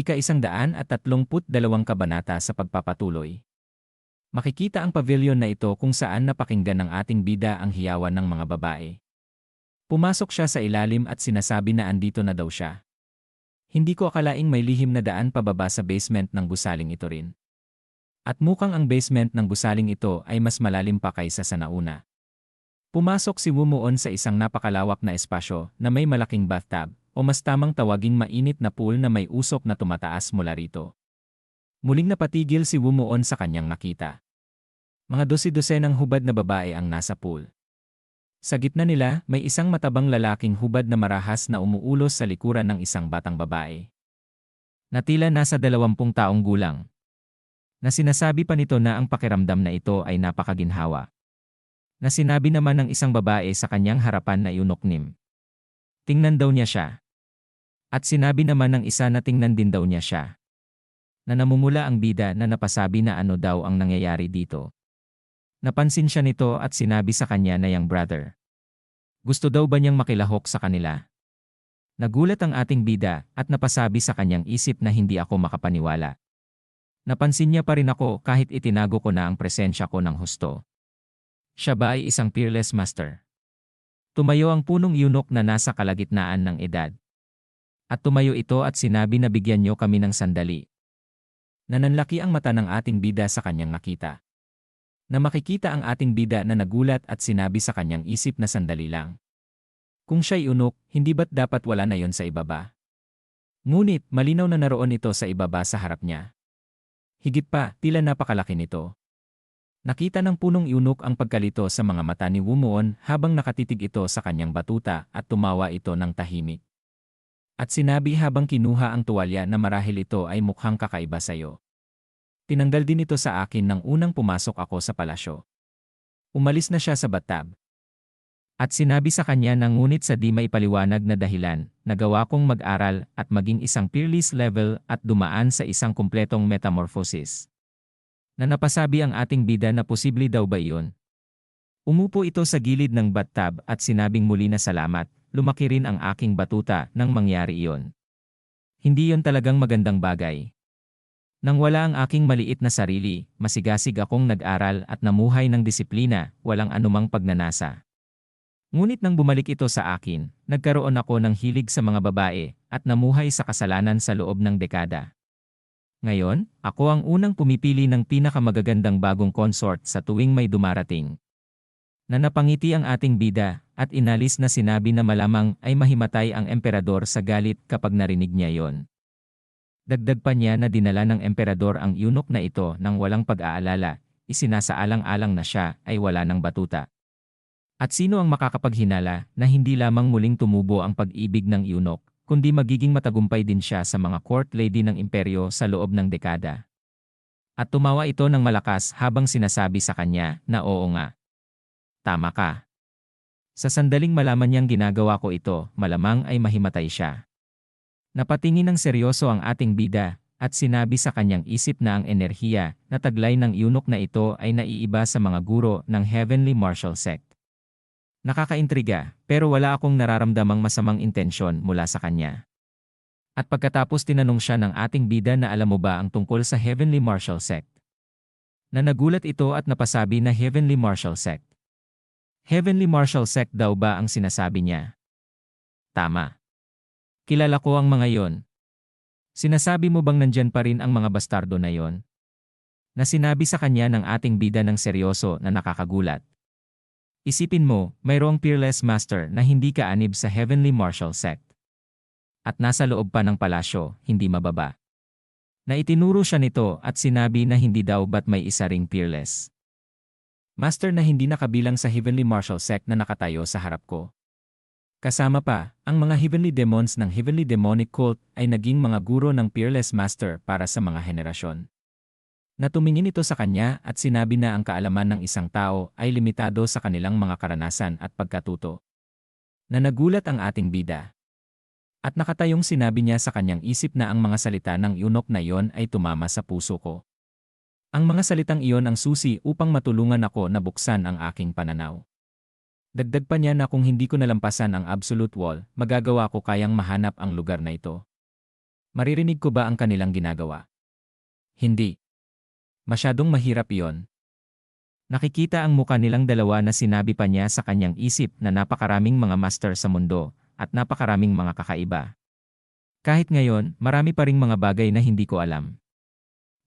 Ika-isang daan at tatlumput dalawang kabanata sa pagpapatuloy. Makikita ang pavilion na ito kung saan napakinggan ng ating bida ang hiyawan ng mga babae. Pumasok siya sa ilalim at sinasabi na andito na daw siya. Hindi ko akalaing may lihim na daan pababa sa basement ng gusaling ito rin. At mukhang ang basement ng gusaling ito ay mas malalim pa kaysa sa nauna. Pumasok si Wumuon sa isang napakalawak na espasyo na may malaking bathtub o mas tamang tawaging mainit na pool na may usok na tumataas mula rito. Muling napatigil si Wumuon sa kanyang nakita. Mga dosi-dosenang hubad na babae ang nasa pool. Sa gitna nila, may isang matabang lalaking hubad na marahas na umuulos sa likuran ng isang batang babae. Natila nasa dalawampung taong gulang. Na sinasabi pa nito na ang pakiramdam na ito ay napakaginhawa. Na sinabi naman ng isang babae sa kanyang harapan na yunoknim. Tingnan daw niya siya. At sinabi naman ng isa na tingnan din daw niya siya na namumula ang bida na napasabi na ano daw ang nangyayari dito. Napansin siya nito at sinabi sa kanya na yung brother. Gusto daw ba niyang makilahok sa kanila? Nagulat ang ating bida at napasabi sa kanyang isip na hindi ako makapaniwala. Napansin niya pa rin ako kahit itinago ko na ang presensya ko ng husto. Siya ba ay isang peerless master? Tumayo ang punong yunok na nasa kalagitnaan ng edad. At tumayo ito at sinabi na bigyan niyo kami ng sandali nananlaki ang mata ng ating bida sa kanyang nakita. Na makikita ang ating bida na nagulat at sinabi sa kanyang isip na sandali lang. Kung siya'y unok, hindi ba't dapat wala na yon sa ibaba? Ngunit, malinaw na naroon ito sa ibaba sa harap niya. Higit pa, tila napakalaki nito. Nakita ng punong yunok ang pagkalito sa mga mata ni Wumuon habang nakatitig ito sa kanyang batuta at tumawa ito ng tahimik. At sinabi habang kinuha ang tuwalya na marahil ito ay mukhang kakaiba sa'yo. Tinanggal din ito sa akin nang unang pumasok ako sa palasyo. Umalis na siya sa batab. At sinabi sa kanya na ngunit sa di maipaliwanag na dahilan, nagawa kong mag-aral at maging isang peerless level at dumaan sa isang kumpletong metamorphosis. Na napasabi ang ating bida na posible daw ba iyon? Umupo ito sa gilid ng bathtub at sinabing muli na salamat, lumaki rin ang aking batuta nang mangyari iyon. Hindi yon talagang magandang bagay. Nang wala ang aking maliit na sarili, masigasig akong nag-aral at namuhay ng disiplina, walang anumang pagnanasa. Ngunit nang bumalik ito sa akin, nagkaroon ako ng hilig sa mga babae at namuhay sa kasalanan sa loob ng dekada. Ngayon, ako ang unang pumipili ng pinakamagagandang bagong consort sa tuwing may dumarating. Na napangiti ang ating bida, at inalis na sinabi na malamang ay mahimatay ang emperador sa galit kapag narinig niya yon. Dagdag pa niya na dinala ng emperador ang yunok na ito nang walang pag-aalala, isinasaalang-alang na siya ay wala ng batuta. At sino ang makakapaghinala na hindi lamang muling tumubo ang pag-ibig ng yunok, kundi magiging matagumpay din siya sa mga court lady ng imperyo sa loob ng dekada. At tumawa ito ng malakas habang sinasabi sa kanya na oo nga. Tama ka. Sa sandaling malaman niyang ginagawa ko ito, malamang ay mahimatay siya. Napatingin ng seryoso ang ating bida, at sinabi sa kanyang isip na ang enerhiya na taglay ng yunok na ito ay naiiba sa mga guro ng Heavenly Martial Sect. Nakakaintriga, pero wala akong nararamdamang masamang intensyon mula sa kanya. At pagkatapos tinanong siya ng ating bida na alam mo ba ang tungkol sa Heavenly Martial Sect. Na nagulat ito at napasabi na Heavenly Martial Sect. Heavenly Martial Sect daw ba ang sinasabi niya? Tama. Kilala ko ang mga yon. Sinasabi mo bang nandyan pa rin ang mga bastardo na yon? Na sinabi sa kanya ng ating bida ng seryoso na nakakagulat. Isipin mo, mayroong peerless master na hindi kaanib sa Heavenly Martial Sect. At nasa loob pa ng palasyo, hindi mababa. Na itinuro siya nito at sinabi na hindi daw ba't may isa ring peerless. Master na hindi nakabilang sa Heavenly Martial Sect na nakatayo sa harap ko. Kasama pa, ang mga Heavenly Demons ng Heavenly Demonic Cult ay naging mga guro ng Peerless Master para sa mga henerasyon. Natumingin ito sa kanya at sinabi na ang kaalaman ng isang tao ay limitado sa kanilang mga karanasan at pagkatuto. Na nagulat ang ating bida. At nakatayong sinabi niya sa kanyang isip na ang mga salita ng yunok na yon ay tumama sa puso ko. Ang mga salitang iyon ang susi upang matulungan ako na buksan ang aking pananaw. Dagdag pa niya na kung hindi ko nalampasan ang absolute wall, magagawa ko kayang mahanap ang lugar na ito. Maririnig ko ba ang kanilang ginagawa? Hindi. Masyadong mahirap iyon. Nakikita ang muka nilang dalawa na sinabi pa niya sa kanyang isip na napakaraming mga master sa mundo at napakaraming mga kakaiba. Kahit ngayon, marami pa ring mga bagay na hindi ko alam.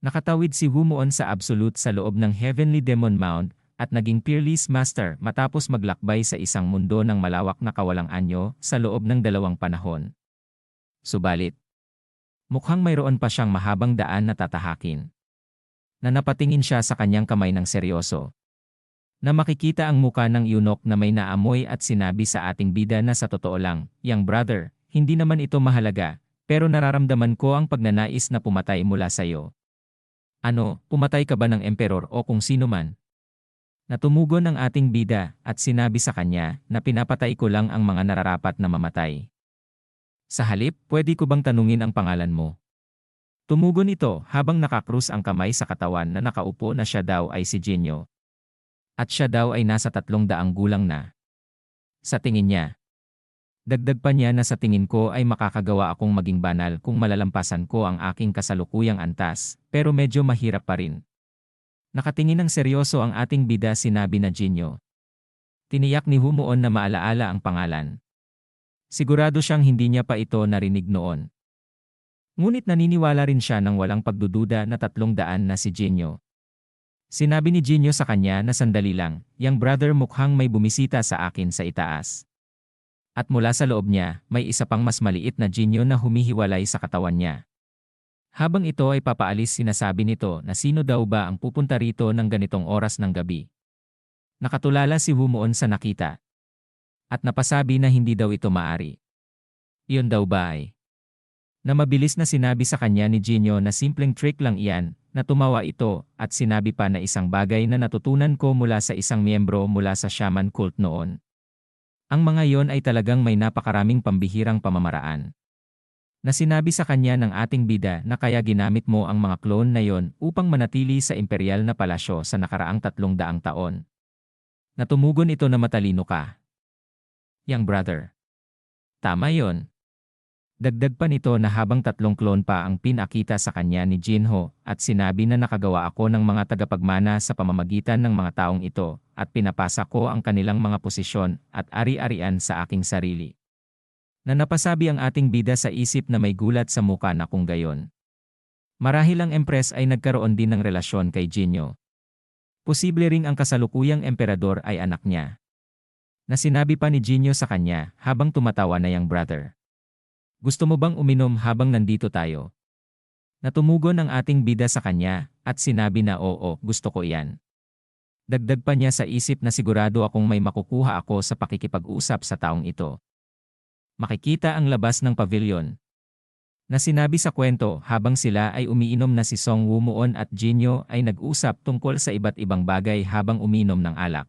Nakatawid si Humuon sa Absolute sa loob ng Heavenly Demon Mound at naging Peerless Master matapos maglakbay sa isang mundo ng malawak na kawalang anyo sa loob ng dalawang panahon. Subalit, mukhang mayroon pa siyang mahabang daan na tatahakin. Na napatingin siya sa kanyang kamay ng seryoso. Na makikita ang muka ng yunok na may naamoy at sinabi sa ating bida na sa totoo lang, young brother, hindi naman ito mahalaga, pero nararamdaman ko ang pagnanais na pumatay mula sa iyo. Ano, pumatay ka ba ng emperor o kung sino man? Natumugon ang ating bida at sinabi sa kanya na pinapatay ko lang ang mga nararapat na mamatay. Sa halip, pwede ko bang tanungin ang pangalan mo? Tumugon ito habang nakakrus ang kamay sa katawan na nakaupo na siya daw ay si Jinyo. At siya daw ay nasa tatlong daang gulang na. Sa tingin niya. Dagdag pa niya na sa tingin ko ay makakagawa akong maging banal kung malalampasan ko ang aking kasalukuyang antas, pero medyo mahirap pa rin. Nakatingin ng seryoso ang ating bida sinabi na Jinyo. Tiniyak ni Humuon na maalaala ang pangalan. Sigurado siyang hindi niya pa ito narinig noon. Ngunit naniniwala rin siya ng walang pagdududa na tatlong daan na si Jinyo. Sinabi ni Jinyo sa kanya na sandali lang, yang brother mukhang may bumisita sa akin sa itaas. At mula sa loob niya, may isa pang mas maliit na Jinyo na humihiwalay sa katawan niya. Habang ito ay papaalis sinasabi nito na sino daw ba ang pupunta rito ng ganitong oras ng gabi. Nakatulala si Humuon sa nakita. At napasabi na hindi daw ito maari. Iyon daw ba ay? Na mabilis na sinabi sa kanya ni Jinyo na simpleng trick lang iyan, na tumawa ito at sinabi pa na isang bagay na natutunan ko mula sa isang miyembro mula sa shaman cult noon. Ang mga yon ay talagang may napakaraming pambihirang pamamaraan na sinabi sa kanya ng ating bida na kaya ginamit mo ang mga clone na yon upang manatili sa imperial na palasyo sa nakaraang tatlong daang taon. Natumugon ito na matalino ka. Young brother. Tama yon. Dagdag pa nito na habang tatlong clone pa ang pinakita sa kanya ni Jinho at sinabi na nakagawa ako ng mga tagapagmana sa pamamagitan ng mga taong ito at pinapasa ko ang kanilang mga posisyon at ari-arian sa aking sarili na napasabi ang ating bida sa isip na may gulat sa muka na kung gayon. Marahil ang Empress ay nagkaroon din ng relasyon kay Jinyo. Posible ring ang kasalukuyang emperador ay anak niya. Na sinabi pa ni Jinyo sa kanya habang tumatawa na yung brother. Gusto mo bang uminom habang nandito tayo? Natumugon ang ating bida sa kanya at sinabi na oo, gusto ko iyan. Dagdag pa niya sa isip na sigurado akong may makukuha ako sa pakikipag-usap sa taong ito makikita ang labas ng pavilion. Na sinabi sa kwento habang sila ay umiinom na si Song Wumuon at Jinyo ay nag-usap tungkol sa iba't ibang bagay habang uminom ng alak.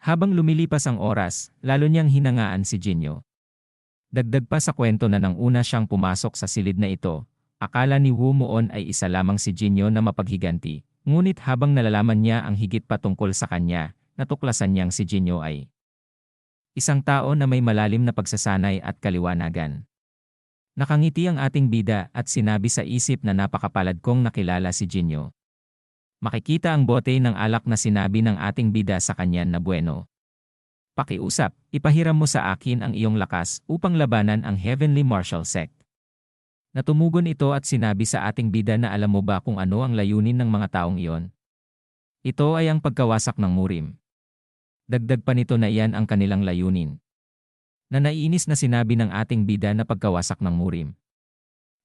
Habang lumilipas ang oras, lalo niyang hinangaan si Jinyo. Dagdag pa sa kwento na nang una siyang pumasok sa silid na ito, akala ni Wumuon ay isa lamang si Jinyo na mapaghiganti, ngunit habang nalalaman niya ang higit pa tungkol sa kanya, natuklasan niyang si Jinyo ay Isang tao na may malalim na pagsasanay at kaliwanagan. Nakangiti ang ating bida at sinabi sa isip na napakapalad kong nakilala si Jinyo. Makikita ang bote ng alak na sinabi ng ating bida sa kanya na bueno. Pakiusap, ipahiram mo sa akin ang iyong lakas upang labanan ang Heavenly Martial Sect. Natumugon ito at sinabi sa ating bida na alam mo ba kung ano ang layunin ng mga taong iyon? Ito ay ang pagkawasak ng murim. Dagdag pa nito na iyan ang kanilang layunin. Na naiinis na sinabi ng ating bida na pagkawasak ng murim.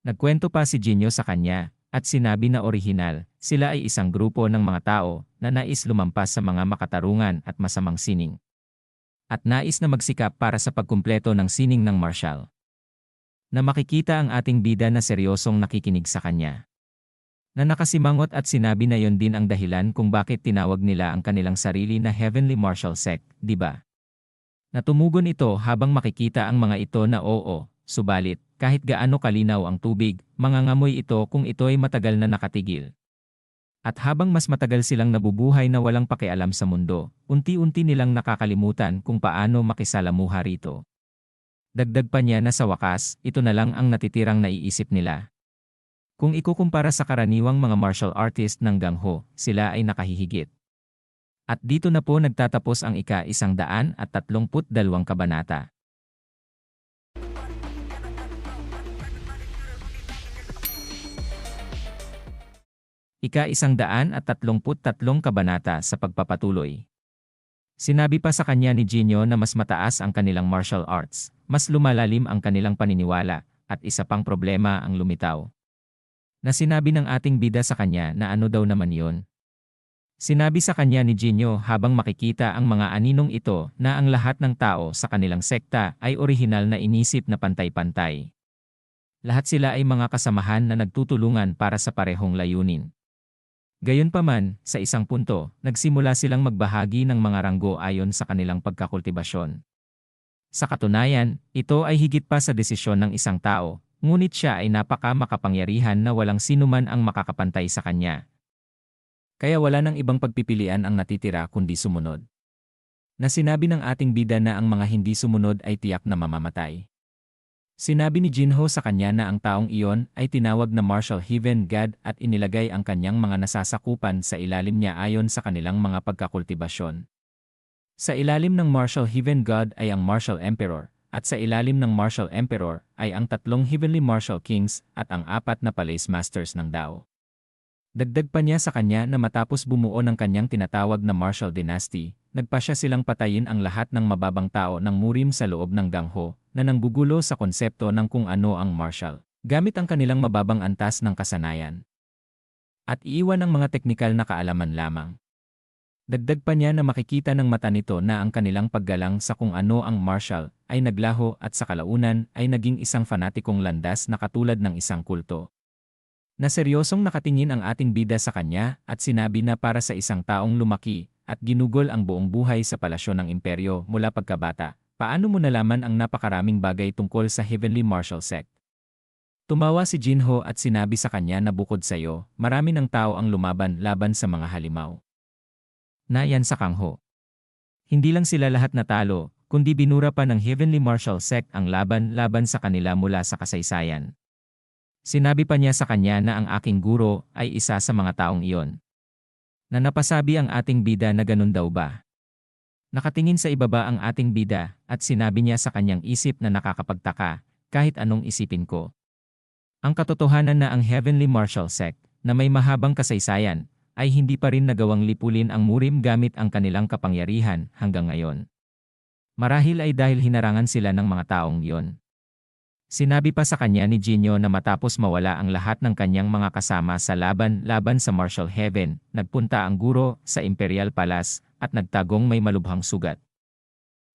Nagkwento pa si Jinyo sa kanya, at sinabi na orihinal, sila ay isang grupo ng mga tao na nais lumampas sa mga makatarungan at masamang sining. At nais na magsikap para sa pagkumpleto ng sining ng martial. Na makikita ang ating bida na seryosong nakikinig sa kanya na nakasimangot at sinabi na yon din ang dahilan kung bakit tinawag nila ang kanilang sarili na Heavenly Martial Sect, di ba? Natumugon ito habang makikita ang mga ito na oo, subalit, kahit gaano kalinaw ang tubig, mangangamoy ito kung ito ay matagal na nakatigil. At habang mas matagal silang nabubuhay na walang pakialam sa mundo, unti-unti nilang nakakalimutan kung paano makisalamuha rito. Dagdag pa niya na sa wakas, ito na lang ang natitirang naiisip nila. Kung ikukumpara sa karaniwang mga martial artist ng gangho, sila ay nakahihigit. At dito na po nagtatapos ang ika-isang daan at tatlumput dalawang kabanata. Ika-isang daan at tatlumput tatlong kabanata sa pagpapatuloy. Sinabi pa sa kanya ni Gino na mas mataas ang kanilang martial arts, mas lumalalim ang kanilang paniniwala, at isa pang problema ang lumitaw. Na sinabi ng ating bida sa kanya na ano daw naman yon. Sinabi sa kanya ni Gino habang makikita ang mga aninong ito na ang lahat ng tao sa kanilang sekta ay orihinal na inisip na pantay-pantay. Lahat sila ay mga kasamahan na nagtutulungan para sa parehong layunin. Gayunpaman, sa isang punto, nagsimula silang magbahagi ng mga ranggo ayon sa kanilang pagkakultibasyon. Sa katunayan, ito ay higit pa sa desisyon ng isang tao, ngunit siya ay napaka makapangyarihan na walang sinuman ang makakapantay sa kanya. Kaya wala nang ibang pagpipilian ang natitira kundi sumunod. Na sinabi ng ating bida na ang mga hindi sumunod ay tiyak na mamamatay. Sinabi ni Jinho sa kanya na ang taong iyon ay tinawag na Marshal Heaven God at inilagay ang kanyang mga nasasakupan sa ilalim niya ayon sa kanilang mga pagkakultibasyon. Sa ilalim ng Marshal Heaven God ay ang Marshal Emperor, at sa ilalim ng Marshal Emperor ay ang tatlong Heavenly Marshal Kings at ang apat na Palace Masters ng Dao. Dagdag pa niya sa kanya na matapos bumuo ng kanyang tinatawag na Marshal Dynasty, nagpa siya silang patayin ang lahat ng mababang tao ng murim sa loob ng gangho na nanggugulo sa konsepto ng kung ano ang martial, gamit ang kanilang mababang antas ng kasanayan. At iiwan ang mga teknikal na kaalaman lamang. Dagdag pa niya na makikita ng mata nito na ang kanilang paggalang sa kung ano ang martial ay naglaho at sa kalaunan ay naging isang fanatikong landas na katulad ng isang kulto. Na seryosong nakatingin ang ating bida sa kanya at sinabi na para sa isang taong lumaki at ginugol ang buong buhay sa palasyo ng imperyo mula pagkabata, paano mo nalaman ang napakaraming bagay tungkol sa Heavenly Martial Sect? Tumawa si Jinho at sinabi sa kanya na bukod sa iyo, marami ng tao ang lumaban laban sa mga halimaw. Nayan sa kangho. Hindi lang sila lahat natalo, kundi binura pa ng Heavenly Martial Sect ang laban-laban sa kanila mula sa kasaysayan. Sinabi pa niya sa kanya na ang aking guro ay isa sa mga taong iyon na napasabi ang ating bida na ganun daw ba. Nakatingin sa ibaba ang ating bida at sinabi niya sa kanyang isip na nakakapagtaka kahit anong isipin ko. Ang katotohanan na ang Heavenly Martial Sect na may mahabang kasaysayan ay hindi pa rin nagawang lipulin ang murim gamit ang kanilang kapangyarihan hanggang ngayon. Marahil ay dahil hinarangan sila ng mga taong iyon. Sinabi pa sa kanya ni Gino na matapos mawala ang lahat ng kanyang mga kasama sa laban-laban sa Martial Heaven, nagpunta ang guro sa Imperial Palace at nagtagong may malubhang sugat.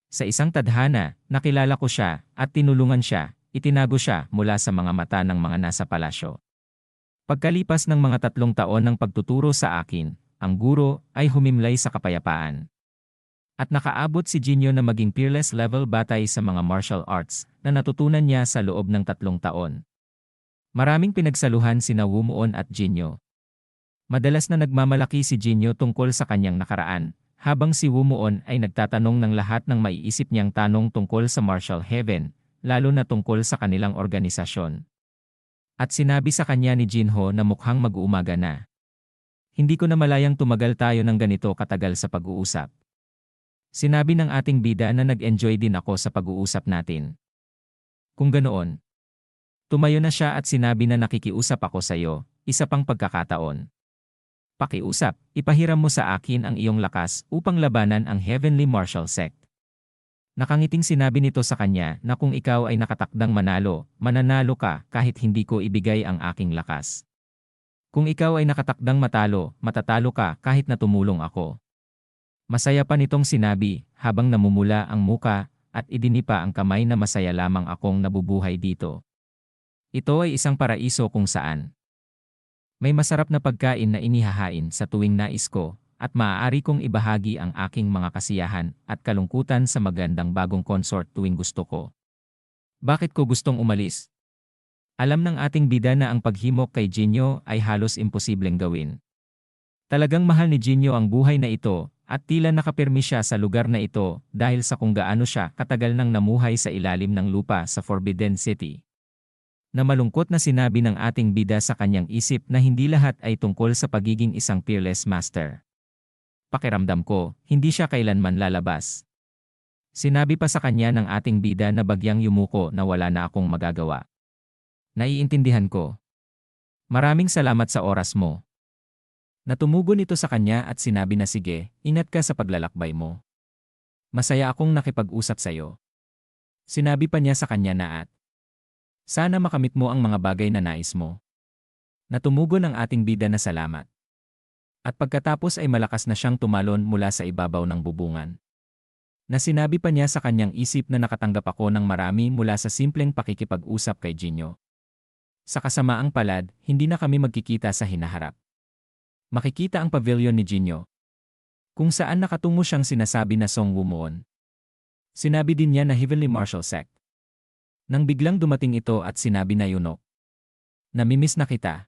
Sa isang tadhana, nakilala ko siya at tinulungan siya, itinago siya mula sa mga mata ng mga nasa palasyo. Pagkalipas ng mga tatlong taon ng pagtuturo sa akin, ang guro ay humimlay sa kapayapaan. At nakaabot si Jinyo na maging peerless level batay sa mga martial arts na natutunan niya sa loob ng tatlong taon. Maraming pinagsaluhan si Wumuon at Jinyo. Madalas na nagmamalaki si Jinyo tungkol sa kanyang nakaraan, habang si Wumuon ay nagtatanong ng lahat ng maiisip niyang tanong tungkol sa martial heaven, lalo na tungkol sa kanilang organisasyon. At sinabi sa kanya ni Jinho na mukhang mag-uumaga na. Hindi ko na malayang tumagal tayo ng ganito katagal sa pag-uusap. Sinabi ng ating bida na nag-enjoy din ako sa pag-uusap natin. Kung ganoon, tumayo na siya at sinabi na nakikiusap ako sa iyo, isa pang pagkakataon. Pakiusap, ipahiram mo sa akin ang iyong lakas upang labanan ang Heavenly Martial Sect. Nakangiting sinabi nito sa kanya na kung ikaw ay nakatakdang manalo, mananalo ka kahit hindi ko ibigay ang aking lakas. Kung ikaw ay nakatakdang matalo, matatalo ka kahit na ako. Masaya pa nitong sinabi, habang namumula ang muka, at idinipa ang kamay na masaya lamang akong nabubuhay dito. Ito ay isang paraiso kung saan. May masarap na pagkain na inihahain sa tuwing nais ko, at maaari kong ibahagi ang aking mga kasiyahan at kalungkutan sa magandang bagong consort tuwing gusto ko. Bakit ko gustong umalis? Alam ng ating bida na ang paghimok kay Jinyo ay halos imposibleng gawin. Talagang mahal ni Jinyo ang buhay na ito At tila nakapirmi siya sa lugar na ito dahil sa kung gaano siya katagal nang namuhay sa ilalim ng lupa sa Forbidden City. Na malungkot na sinabi ng ating bida sa kanyang isip na hindi lahat ay tungkol sa pagiging isang fearless master. Pakiramdam ko, hindi siya kailanman lalabas. Sinabi pa sa kanya ng ating bida na bagyang yumuko na wala na akong magagawa. Naiintindihan ko. Maraming salamat sa oras mo. Natumugon ito sa kanya at sinabi na sige, ingat ka sa paglalakbay mo. Masaya akong nakipag-usap sa iyo. Sinabi pa niya sa kanya na at, Sana makamit mo ang mga bagay na nais mo. Natumugon ang ating bida na salamat. At pagkatapos ay malakas na siyang tumalon mula sa ibabaw ng bubungan. Na sinabi pa niya sa kanyang isip na nakatanggap ako ng marami mula sa simpleng pakikipag-usap kay Jinyo. Sa kasamaang palad, hindi na kami magkikita sa hinaharap makikita ang pavilion ni Jinyo. Kung saan nakatungo siyang sinasabi na Song Wumuon. Sinabi din niya na Heavenly Martial Sect. Nang biglang dumating ito at sinabi na Yunok. Namimiss na kita.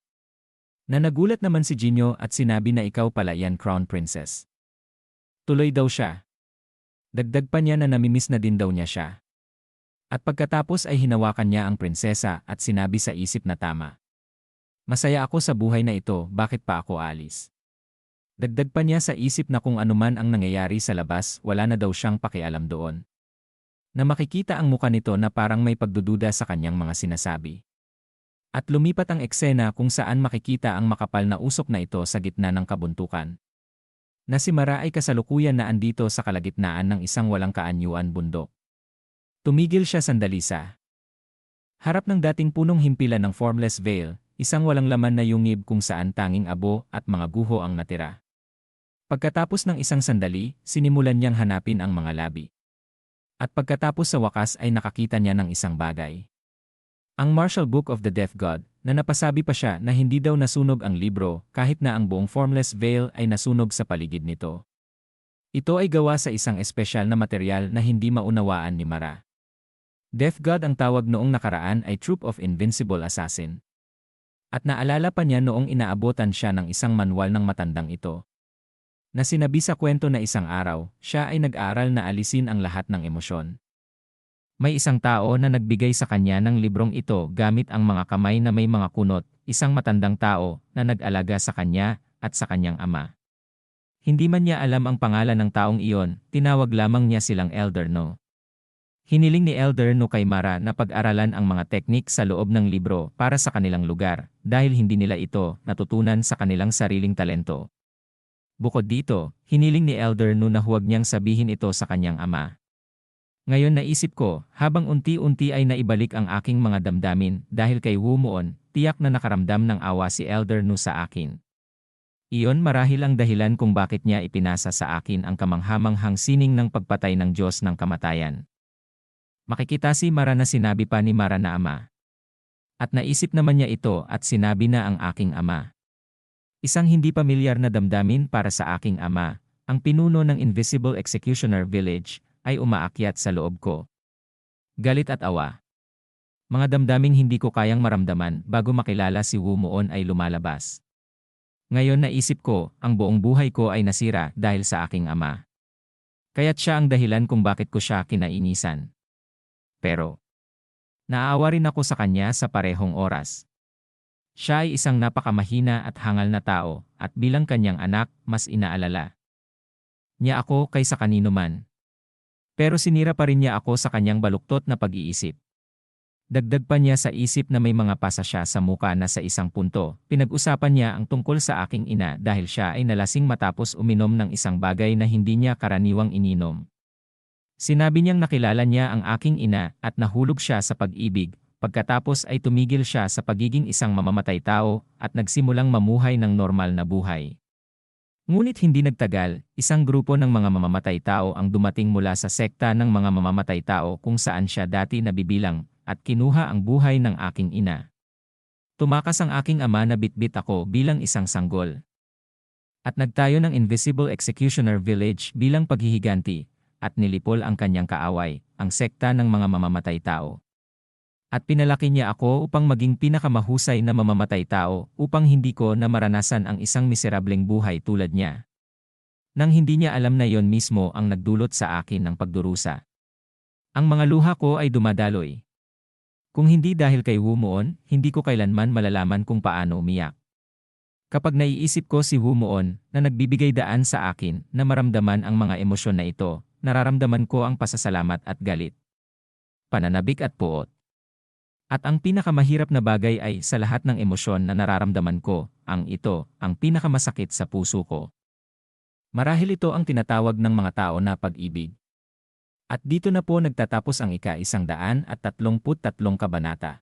Na nagulat naman si Jinyo at sinabi na ikaw pala yan Crown Princess. Tuloy daw siya. Dagdag pa niya na namimiss na din daw niya siya. At pagkatapos ay hinawakan niya ang prinsesa at sinabi sa isip na tama. Masaya ako sa buhay na ito, bakit pa ako alis? Dagdag pa niya sa isip na kung anuman ang nangyayari sa labas, wala na daw siyang pakialam doon. Na makikita ang muka nito na parang may pagdududa sa kanyang mga sinasabi. At lumipat ang eksena kung saan makikita ang makapal na usok na ito sa gitna ng kabuntukan. Na si Mara ay kasalukuyan na andito sa kalagitnaan ng isang walang kaanyuan bundok. Tumigil siya sandali sa harap ng dating punong himpilan ng formless veil, Isang walang laman na yungib kung saan tanging abo at mga guho ang natira. Pagkatapos ng isang sandali, sinimulan niyang hanapin ang mga labi. At pagkatapos sa wakas ay nakakita niya ng isang bagay. Ang Martial Book of the Death God, na napasabi pa siya na hindi daw nasunog ang libro kahit na ang buong formless veil ay nasunog sa paligid nito. Ito ay gawa sa isang espesyal na material na hindi maunawaan ni Mara. Death God ang tawag noong nakaraan ay Troop of Invincible Assassin. At naalala pa niya noong inaabotan siya ng isang manual ng matandang ito. Na sinabi sa kwento na isang araw, siya ay nag-aral na alisin ang lahat ng emosyon. May isang tao na nagbigay sa kanya ng librong ito gamit ang mga kamay na may mga kunot, isang matandang tao na nag-alaga sa kanya at sa kanyang ama. Hindi man niya alam ang pangalan ng taong iyon, tinawag lamang niya silang Elder No. Hiniling ni Elder No kay Mara na pag-aralan ang mga teknik sa loob ng libro para sa kanilang lugar dahil hindi nila ito natutunan sa kanilang sariling talento. Bukod dito, hiniling ni Elder No na huwag niyang sabihin ito sa kanyang ama. Ngayon naisip ko, habang unti-unti ay naibalik ang aking mga damdamin dahil kay Wumuon, tiyak na nakaramdam ng awa si Elder No sa akin. Iyon marahil ang dahilan kung bakit niya ipinasa sa akin ang kamanghamanghang sining ng pagpatay ng Diyos ng kamatayan. Makikita si Mara na sinabi pa ni Mara na ama. At naisip naman niya ito at sinabi na ang aking ama. Isang hindi pamilyar na damdamin para sa aking ama, ang pinuno ng Invisible Executioner Village, ay umaakyat sa loob ko. Galit at awa. Mga damdaming hindi ko kayang maramdaman bago makilala si Wumuon ay lumalabas. Ngayon naisip ko, ang buong buhay ko ay nasira dahil sa aking ama. Kaya't siya ang dahilan kung bakit ko siya kinainisan pero naawa rin ako sa kanya sa parehong oras. Siya ay isang napakamahina at hangal na tao at bilang kanyang anak, mas inaalala. Niya ako kaysa kanino man. Pero sinira pa rin niya ako sa kanyang baluktot na pag-iisip. Dagdag pa niya sa isip na may mga pasa siya sa muka na sa isang punto. Pinag-usapan niya ang tungkol sa aking ina dahil siya ay nalasing matapos uminom ng isang bagay na hindi niya karaniwang ininom. Sinabi niyang nakilala niya ang aking ina at nahulog siya sa pag-ibig, pagkatapos ay tumigil siya sa pagiging isang mamamatay tao at nagsimulang mamuhay ng normal na buhay. Ngunit hindi nagtagal, isang grupo ng mga mamamatay tao ang dumating mula sa sekta ng mga mamamatay tao kung saan siya dati nabibilang at kinuha ang buhay ng aking ina. Tumakas ang aking ama na bitbit ako bilang isang sanggol. At nagtayo ng Invisible Executioner Village bilang paghihiganti at nilipol ang kanyang kaaway, ang sekta ng mga mamamatay tao. At pinalaki niya ako upang maging pinakamahusay na mamamatay tao upang hindi ko na maranasan ang isang miserableng buhay tulad niya. Nang hindi niya alam na yon mismo ang nagdulot sa akin ng pagdurusa. Ang mga luha ko ay dumadaloy. Kung hindi dahil kay Humuon, hindi ko kailanman malalaman kung paano umiyak. Kapag naiisip ko si Humuon na nagbibigay daan sa akin na maramdaman ang mga emosyon na ito, nararamdaman ko ang pasasalamat at galit. Pananabik at puot. At ang pinakamahirap na bagay ay sa lahat ng emosyon na nararamdaman ko, ang ito, ang pinakamasakit sa puso ko. Marahil ito ang tinatawag ng mga tao na pag-ibig. At dito na po nagtatapos ang ika-isang daan at tatlumput tatlong kabanata.